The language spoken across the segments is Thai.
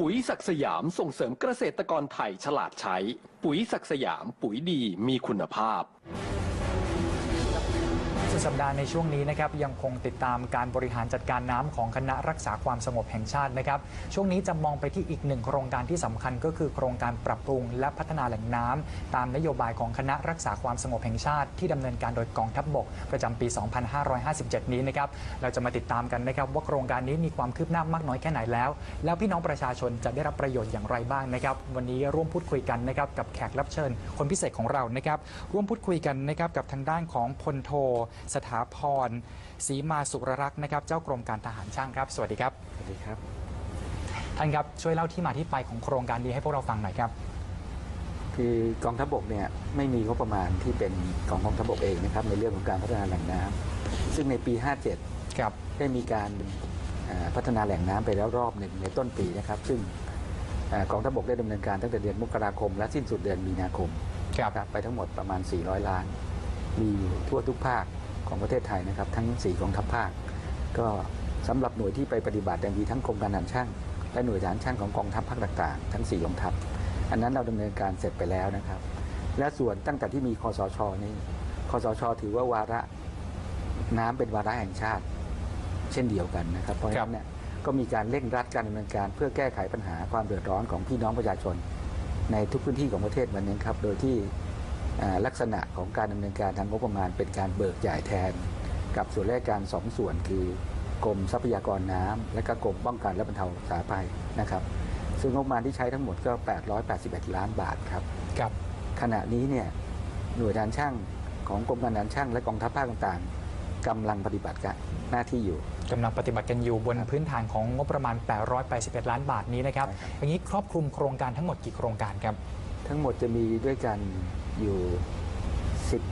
ปุ๋ยศักดิ์สยามส่งเสริมเกษตรกรไทยฉลาดใช้ ปุ๋ยศักดิ์สยามปุ๋ยดีมีคุณภาพ สุดสัปดาห์ในช่วงนี้นะครับยังคงติดตามการบริหารจัดการน้ำของคณะรักษาความสงบแห่งชาตินะครับ ช่วงนี้จะมองไปที่อีกหนึ่งโครงการที่สำคัญก็คือโครงการปรับปรุงและพัฒนาแหล่งน้ำตามนโยบายของคณะรักษาความสงบแห่งชาติ ที่ดำเนินการโดยกองทัพบบก ประจำปี 2557 นี้นะครับเราจะมาติดตามกันนะครับว่าโครงการนี้มีความคืบหน้ามากน้อยแค่ไหนแล้ว แล้วพี่น้องประชาชนจะได้รับประโยชน์อย่างไรบ้างนะครับ วันนี้ร่วมพูดคุยกันนะครับกับแขกรับเชิญ คนพิเศษของเรานะครับร่วมพูดคุยกันนะครับกับทางด้านของพลโทสถาพรศรีมาสุรรักษ์นะครับ เจ้ากรมการทหารช่างครับ สวัสดีครับ สวัสดีครับ ท่านครับช่วยเล่าที่มาที่ไปของโครงการนี้ให้พวกเราฟังหน่อยครับ คือกองทัพบกเนี่ยไม่มีงบประมาณที่เป็นของกองทัพบกเองนะครับในเรื่องของการพัฒนาแหล่งน้ำซึ่งในปี 57 ครับ ได้มีการเอ่อพัฒนาแหล่งน้ำไปแล้วรอบหนึ่งในต้นปีนะครับ ซึ่งเอ่อกองทัพบกได้ดำเนินการตั้งแต่เดือนมกราคม และสิ้นสุดเดือนมีนาคม ครับนะครับไปทั้งหมดประมาณ 400 ล้าน มีอยู่ทั่วทุกภาค ของประเทศไทยนะครับ ทั้ง4กองทัพภาค ก็สำหรับหน่วยที่ไปปฏิบัติยังมีทั้งกรมการทหารช่าง และหน่วยทหารช่างของกองทัพภาคต่างๆ ทั้ง4กองทัพ อันนั้นเราดำเนินการเสร็จไปแล้วนะครับ และส่วนตั้งแต่ที่มีคอสชนี้คอสช ถือว่าวาระน้ำเป็นวาระแห่งชาติ เช่นเดียวกันนะครับ เพราะฉะนั้นเนี่ยก็มีการเร่งรัดการดำเนินการเพื่อแก้ไขปัญหาความเดือดร้อนของพี่น้องประชาชน ในทุกพื้นที่ของประเทศวันนี้ครับ โดยที่ ลักษณะของการดำเนินการทางงบประมาณ เป็นการเบิกจ่ายแทน กับส่วนราชการสองส่วนคือกรมทรัพยากรน้ำและก็กรมป้องกันและบรรเทาสาธารณภัยนะครับ ซึ่งงบประมาณที่ใช้ทั้งหมดก็ 881 ล้านบาทครับครับขณะนี้เนี่ยหน่วยงานช่างของกรมการงานช่างและกองทัพภาคต่างๆกำลังปฏิบัติการหน้าที่อยู่กำลังปฏิบัติกันอยู่บนพื้นฐานของงบประมาณ 881 ล้านบาทนี้นะครับใช่ครับอย่างนี้ครอบคลุมโครงการทั้งหมดกี่โครงการครับ ทั้งหมดจะมีด้วยกันอยู่ 10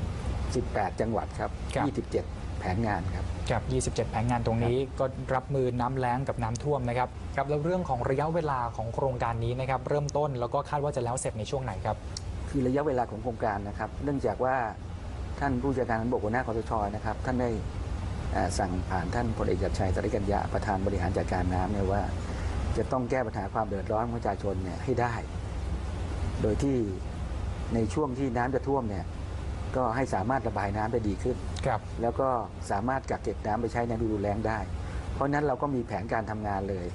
18 จังหวัดครับ ครับ 27 แผนงานครับกับ 27 แผนงานตรงนี้ก็รับมือน้ำแล้งกับน้ำท่วมนะครับ ครับ แล้วเรื่องของระยะเวลาของโครงการนี้นะครับ เริ่มต้นแล้วก็คาดว่าจะแล้วเสร็จในช่วงไหนครับ คือระยะเวลาของโครงการนะครับ เนื่องจากว่าท่านผู้จัดการทหารบกหัวหน้าคอสชนะครับ ท่านได้เอ่อสั่งผ่านท่านพลเอกชัดชัยสาริกัญญาประธานบริหารจัดการน้ำเนี่ยว่า จะต้องแก้ปัญหาความเดือดร้อนของประชาชนเนี่ยให้ได้ โดยที่ ในช่วงที่น้ำจะท่วมเนี่ยก็ให้สามารถระบายน้ำได้ดีขึ้น ครับ แล้วก็สามารถกักเก็บน้ำไปใช้ในฤดูแล้งได้ เพราะฉะนั้นเราก็มีแผนการทำงานเลย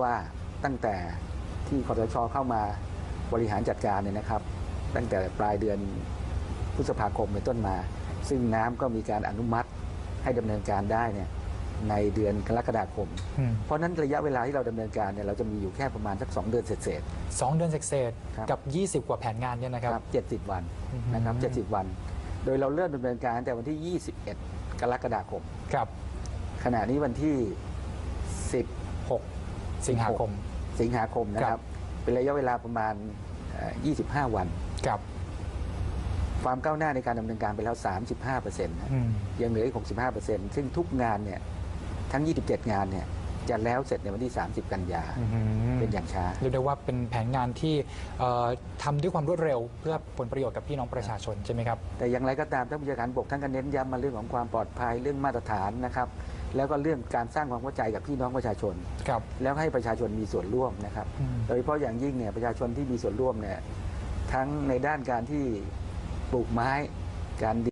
ว่าตั้งแต่ที่คอสชเข้ามาบริหารจัดการเนี่ยนะครับ ตั้งแต่ปลายเดือนพฤษภาคมเป็นต้นมา ซึ่งน้ำก็มีการอนุมัติให้ดำเนินการได้เนี่ย ในเดือนกรกฎาคม อืม เพราะฉะนั้นระยะเวลาที่เราดำเนินการเนี่ยเราจะมีอยู่แค่ประมาณสัก 2 เดือนเศษสองเดือนเศษครับ ๆกับ 20 กว่าแผนงานเนี่ยนะๆครับครับ 70 วันอืมนะครับ 70 วัน โดยเราเริ่มดำเนินการตั้งแต่วันที่ 21 กรกฎาคม กับ ขณะนี้วันที่ 10 6 สิงหาคม สิงหาคมนะคครัรับ บ เป็นระยะเวลาประมาณเอ่อ25 วัน กับความก้าวหน้าในการดำเนินการไปแล้ว 35%นะ อืม ยังเหลืออีก 65%ซึ่งทุกงานเนี่ย ทั้ง 27 งานเนี่ยจะแล้วเสร็จในวันที่ 30 กันยาอืมเป็นอย่างช้าเรียกได้ว่าเป็นแผนงานที่เอ่อทำด้วยความรวดเร็ว เพื่อผลประโยชน์กับพี่น้องประชาชนใช่ไหมครับ แต่อย่างไรก็ตามท่านผู้จัดการบกท่านก็เน้นย้ำมาเรื่องของความปลอดภัยเรื่องมาตรฐานนะครับแล้วก็เรื่องการสร้างความเข้าใจกับพี่น้องประชาชน ครับ แล้วให้ประชาชนมีส่วนร่วมนะครับ อืม โดยเฉพาะอย่างยิ่งเนี่ยประชาชนที่มีส่วนร่วมเนี่ยทั้งในด้านการที่ปลูกไม้การ